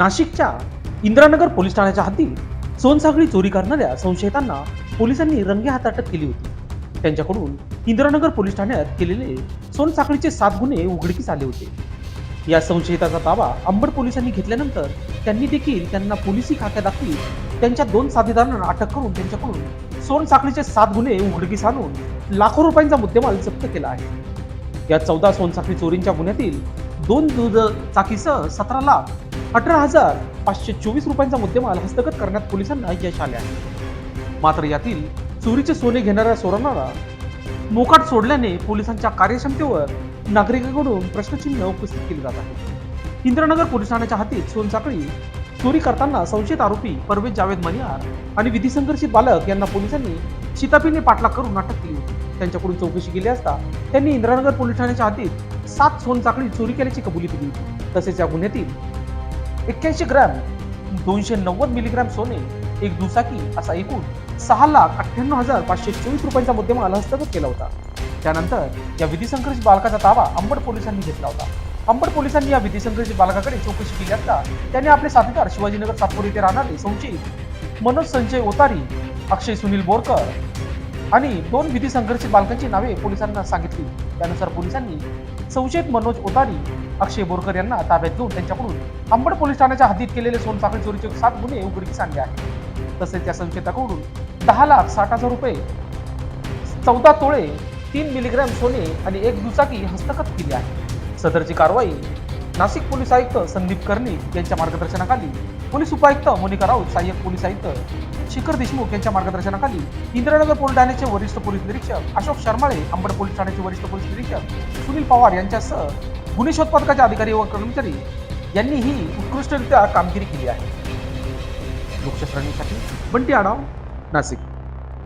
नाशिकच्या इंद्रानगर पोलीस ठाण्याच्या हद्दीत सोनसाखळी चोरी करणाऱ्या संशयितांना पोलिसांनी रंगे अटक केली होती. त्यांच्याकडून इंद्रानगर पोलीस ठाण्यात केलेले सोनसाखळीचे सात गुन्हे उघडकीस आले होते. या संशयिताचा ताबा अंबड पोलिसांनी घेतल्यानंतर त्यांनी देखील त्यांना पोलिसी खाक्या दाखवीत त्यांच्या दोन साथीदारांना अटक करून त्यांच्याकडून सोनसाखळीचे सात गुन्हे उघडकीस आणून लाखो रुपयांचा मुद्देमाल जप्त केला आहे. या चौदा सोनसाखळी चोरींच्या गुन्ह्यातील दोन दूध चाकीसह सतरा लाख अठरा हजार पाचशे चोवीस रुपयांचा मुद्देमाल हस्तगत करण्यात पोलिसांना यश आले आहे. मात्र यातील चोरीचे सोने घेणाऱ्या चोरांना मोकाट सोडल्याने पोलिसांच्या कार्यक्षमतेवर नागरिकांकडून प्रश्नचिन्ह उपस्थित केले जात आहे. इंद्रनगर पोलीस ठाण्याच्या हातीत सोनसाखळी चोरी करताना संशयित आरोपी परवेज जावेद मनियार आणि विधी संघर्षित बालक यांना पोलिसांनी शितापीने पाठलाग करून अटक केली होती. त्यांच्याकडून चौकशी केली असता त्यांनी इंदिरानगर पोलीस ठाण्याच्या हातीत सात सोनचाकडी चोरी केल्याची कबुली दिली होती. तसेच या गुन्ह्यातील एक्क्याऐंशी ग्रॅम दोनशे नव्वद मिलीग्रॅम सोने एक दुचाकी असा एकूण सहा लाख अठ्ठ्याण्णव हजार पाचशे चोवीस रुपयांचा मुद्देमाल हस्तगत केला होता. त्यानंतर या विधीसंघर्ष बालकाचा ताबा अंबड पोलिसांनी घेतला होता. अंबड पोलिसांनी या विधीसंघर्ष बालकाकडे चौकशी केली असता त्यांनी आपले साथीदार शिवाजीनगर सातपूर येथे राहणारे संशयित मनोज संजय ओतारी अक्षय सुनील बोरकर आणि दोन विधी संघर्षित बालकांची नावे पोलिसांना सांगितली. त्यानुसार पोलिसांनी संशयित मनोज ओतारी अक्षय बोरकर यांना ताब्यात घेऊन त्यांच्याकडून अंबड पोलीस ठाण्याच्या हद्दीत केलेले सोनसाखळी चोरीचे सात गुन्हे उघडकीस आणले आहेत. तसेच त्या संशयिताकडून दहा लाख साठ हजार रुपये चौदा तोळे तीन मिलीग्रॅम सोने आणि एक दुचाकी हस्तगत केली आहे सदरची कारवाई नाशिक पोलीस आयुक्त संदीप कर्णिक यांच्या मार्गदर्शनाखाली पोलीस उपायुक्त मोनिका राऊत सहाय्यक पोलीस आयुक्त शिखर देशमुख यांच्या मार्गदर्शनाखाली इंदिरानगर पोलीस ठाण्याचे वरिष्ठ पोलीस निरीक्षक अशोक शर्माळे अंबड पोलीस ठाण्याचे वरिष्ठ पोलीस निरीक्षक सुनील पवार यांच्यासह गुन्हे शोध पथकाचे अधिकारी व कर्मचारी यांनी ही उत्कृष्टरित्या कामगिरी केली आहे. लोकशास्त्रांसाठी बंटी आढाव नाशिक.